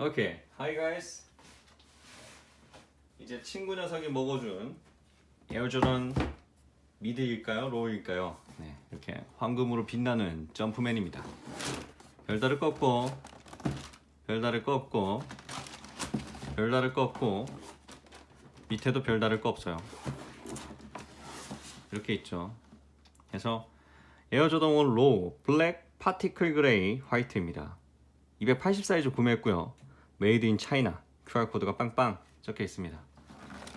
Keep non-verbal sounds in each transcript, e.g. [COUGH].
오케이. Hi guys. 이제 친구 녀석이 먹어준 에어조던 미드일까요? 로우일까요? 네, 이렇게 황금으로 빛나는 점프맨입니다. 별다를 꺾고 별다를 꺾고 별다를 꺾고 밑에도 별다를 거 없어요. 이렇게 있죠. 그래서 에어조던 1 로우 블랙 파티클 그레이 화이트입니다. 280 사이즈 구매했고요. 메이드 인 차이나 QR 코드가 빵빵 적혀 있습니다.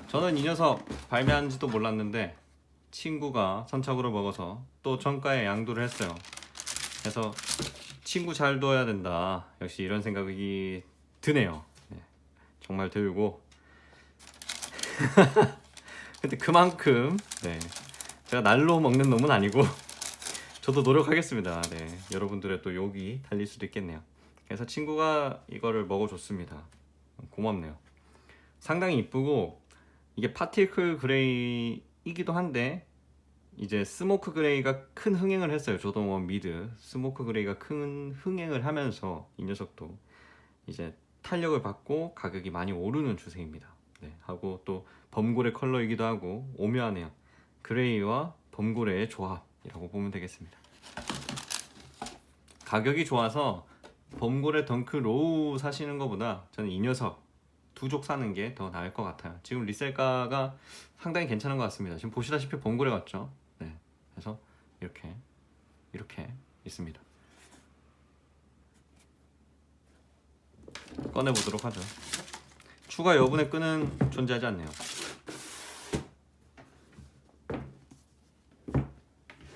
저는 이 녀석 발매한지도 몰랐는데 친구가 선착으로 먹어서 또 정가에 양도를 했어요. 그래서 친구 잘 둬야 된다. 역시 이런 생각이 드네요. 네, 정말 들고. [LAUGHS] 근데 그만큼 네, 제가 날로 먹는 놈은 아니고 [LAUGHS] 저도 노력하겠습니다. 네, 여러분들의 또 욕이 달릴 수도 있겠네요. 그래서 친구가 이거를 먹어줬습니다. 고맙네요. 상당히 이쁘고 이게 파티클 그레이이기도 한데 이제 스모크 그레이가 큰 흥행을 했어요. 조던 원 미드 스모크 그레이가 큰 흥행을 하면서 이 녀석도 이제 탄력을 받고 가격이 많이 오르는 추세입니다. 네, 하고 또 범고래 컬러이기도 하고 오묘하네요. 그레이와 범고래의 조합이라고 보면 되겠습니다. 가격이 좋아서 범고래 덩크 로우 사시는 것보다 저는 이 녀석 두 족 사는 게 더 나을 것 같아요. 지금 리셀가가 상당히 괜찮은 것 같습니다. 지금 보시다시피 범고래 같죠? 네. 그래서 이렇게 이렇게 있습니다. 꺼내 보도록 하죠. 추가 여분의 끈은 존재하지 않네요.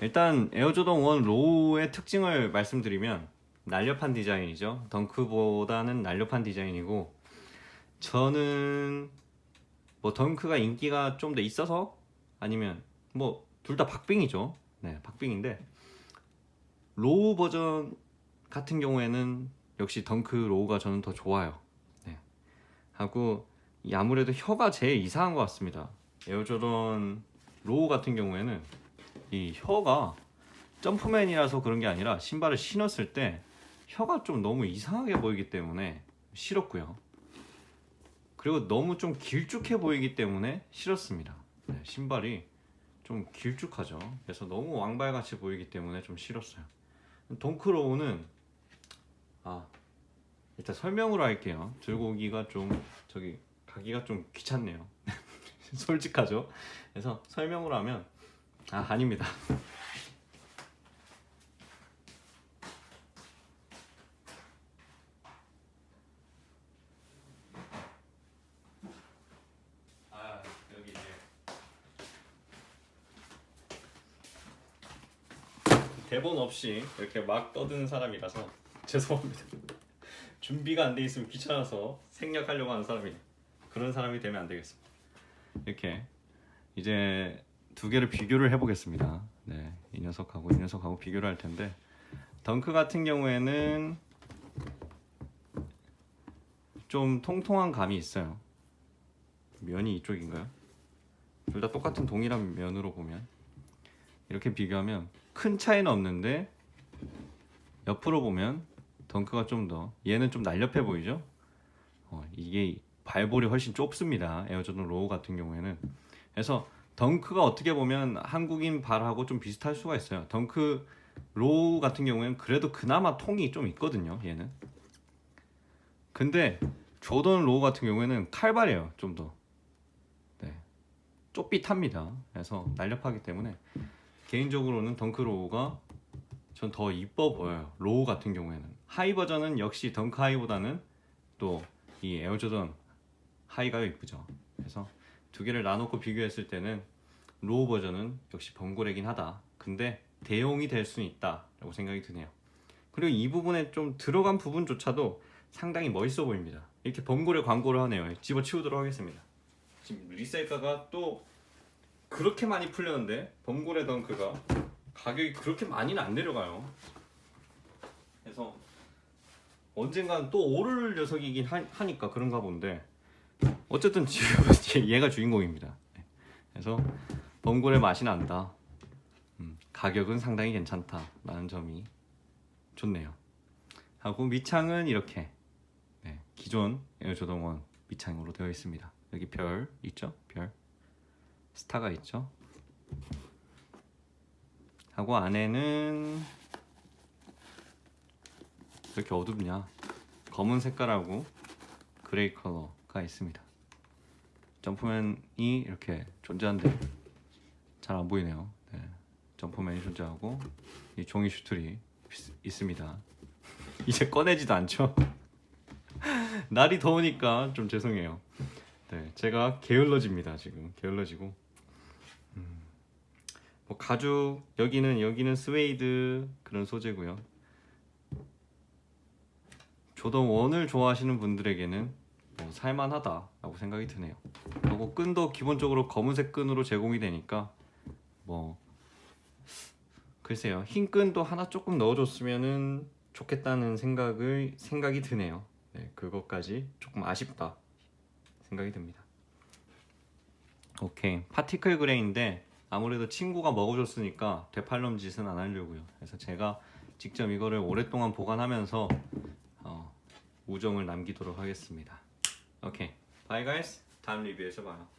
일단 에어조던 1 로우의 특징을 말씀드리면 날렵한 디자인이죠. 덩크보다는 날렵한 디자인이고 저는 뭐 덩크가 인기가 좀 더 있어서 아니면 뭐 둘 다 박빙이죠. 네, 박빙인데 로우 버전 같은 경우에는 역시 덩크 로우가 저는 더 좋아요. 네. 하고 이 아무래도 혀가 제일 이상한 것 같습니다. 에어조던 로우 같은 경우에는 이 혀가 점프맨이라서 그런 게 아니라 신발을 신었을 때 혀가 좀 너무 이상하게 보이기 때문에 싫었고요. 그리고 너무 좀 길쭉해 보이기 때문에 싫었습니다. 네, 신발이 좀 길쭉하죠. 그래서 너무 왕발같이 보이기 때문에 좀 싫었어요. 동크로우는 아 일단 설명으로 할게요. 들고 오기가 좀 저기 가기가 좀 귀찮네요. [LAUGHS] 솔직하죠. 그래서 설명으로 하면 아 아닙니다. 아 여기 이제 대본 없이 이렇게 막 떠드는 사람이라서 [LAUGHS] 죄송합니다. 준비가 안 돼 있으면 귀찮아서 생략하려고 하는 사람이 그런 사람이 되면 안 되겠습니다. 이렇게 이제 두 개를 비교를 해보겠습니다. 네, 이 녀석하고 이 녀석하고 비교를 할 텐데 덩크 같은 경우에는 좀 통통한 감이 있어요. 면이 이쪽인가요? 둘 다 똑같은 동일한 면으로 보면 이렇게 비교하면 큰 차이는 없는데 옆으로 보면 덩크가 좀 더 얘는 좀 날렵해 보이죠? 어, 이게 발볼이 훨씬 좁습니다. 에어조던 로우 같은 경우에는 그래서 덩크가 어떻게 보면 한국인 발하고 좀 비슷할 수가 있어요. 덩크 로우 같은 경우에는 그래도 그나마 통이 좀 있거든요. 얘는. 근데 조던 로우 같은 경우에는 칼발이에요. 좀 더. 네. 좁빗합니다. 그래서 날렵하기 때문에 개인적으로는 덩크 로우가 전 더 이뻐 보여요. 로우 같은 경우에는. 하이 버전은 역시 덩크 하이보다는 또 이 에어조던 하이가 이쁘죠. 그래서 두 개를 나눠놓고 비교했을 때는 로우 버전은 역시 번고래긴 하다. 근데 대용이 될 수는 있다라고 생각이 드네요. 그리고 이 부분에 좀 들어간 부분조차도 상당히 멋있어 보입니다. 이렇게 번고래 광고를 하네요. 집어치우도록 하겠습니다. 지금 리셀가가 또 그렇게 많이 풀렸는데 번고래 덩크가 가격이 그렇게 많이는 안 내려가요. 그래서 언젠간 또 오를 녀석이긴 하, 하니까 그런가 본데 어쨌든 [LAUGHS] 지금 얘가 주인공입니다. 네. 그래서 범골의 맛이 난다. 음, 가격은 상당히 괜찮다라는 점이 좋네요. 하고 밑창은 이렇게 네, 기존 에어조던 1 밑창으로 되어 있습니다. 여기 별 있죠? 별 스타가 있죠? 하고 안에는 왜 이렇게 어둡냐? 검은 색깔하고 그레이 컬러가 있습니다. 점프맨이 이렇게 존재한데 잘 안 보이네요. 네. 점프맨이 존재하고 이 종이 있- 있습니다. [LAUGHS] 이제 꺼내지도 않죠. [LAUGHS] 날이 더우니까 좀 죄송해요. 네, 제가 게을러집니다 지금 게을러지고. 음, 뭐 가죽 여기는 여기는 스웨이드 그런 소재고요. 조던 원을 좋아하시는 분들에게는 뭐 살만하다라고 생각이 드네요. 그리고 끈도 기본적으로 검은색 끈으로 제공이 되니까 뭐 글쎄요 흰 끈도 하나 조금 넣어줬으면은 좋겠다는 생각을 생각이 드네요. 네, 그것까지 조금 아쉽다 생각이 듭니다. 오케이 파티클 그레이인데 아무래도 친구가 먹어줬으니까 되팔럼 짓은 안 하려고요. 그래서 제가 직접 이거를 오랫동안 보관하면서 어, 우정을 남기도록 하겠습니다. 오케이 바이 가이스 다음 리뷰에서 봐요.